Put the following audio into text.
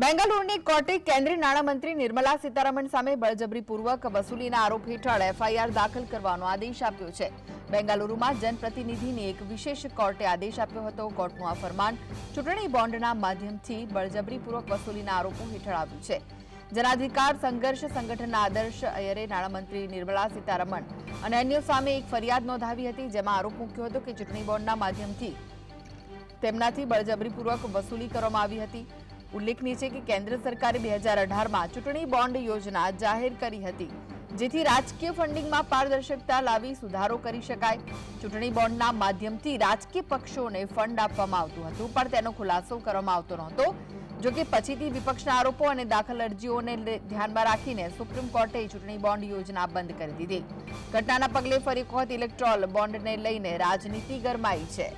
બેંગાલુરુની કોર્ટે કેન્દ્રીય નાણામંત્રી નિર્મલા સીતારમણ સામે બળજબરીપૂર્વક વસૂલીના આરોપ હેઠળ એફઆઈઆર દાખલ કરવાનો આદેશ આપ્યો છે. બેંગાલુરુમાં જનપ્રતિનિધિની એક વિશેષ કોર્ટે આદેશ આપ્યો હતો. કોર્ટનું આ ફરમાન ચૂંટણી બોન્ડના માધ્યમથી બળજબરીપૂર્વક વસૂલીના આરોપો હેઠળ આવ્યું છે. જનાધિકાર સંઘર્ષ સંગઠનના આદર્શ અયરે નાણામંત્રી નિર્મલા સીતારમણ અને અન્ય સામે એક ફરિયાદ નોંધાવી હતી જેમાં આરોપ મૂક્યો હતો કે ચૂંટણી બોન્ડના માધ્યમથી તેમનાથી બળજબરીપૂર્વક વસૂલી કરવામાં આવી હતી. ઉલ્લેખનીય છે કે કેન્દ્ર સરકારે બે હજાર અઢારમાં ચૂંટણી બોન્ડ યોજના જાહેર કરી હતી, જેથી રાજકીય ફંડિંગમાં પારદર્શકતા લાવી સુધારો કરી શકાય. ચૂંટણી બોન્ડના માધ્યમથી રાજકીય પક્ષોને ફંડ આપવામાં આવતું હતું, પણ તેનો ખુલાસો કરવામાં આવતો નહોતો. જો કે પછીથી વિપક્ષના આરોપો અને દાખલ અરજીઓને ધ્યાનમાં રાખીને સુપ્રીમ કોર્ટે ચૂંટણી બોન્ડ યોજના બંધ કરી દીધી. ઘટનાના પગલે ફરી વખત ઇલેક્ટ્રોલ બોન્ડને લઈને રાજનીતિ ગરમાઈ છે.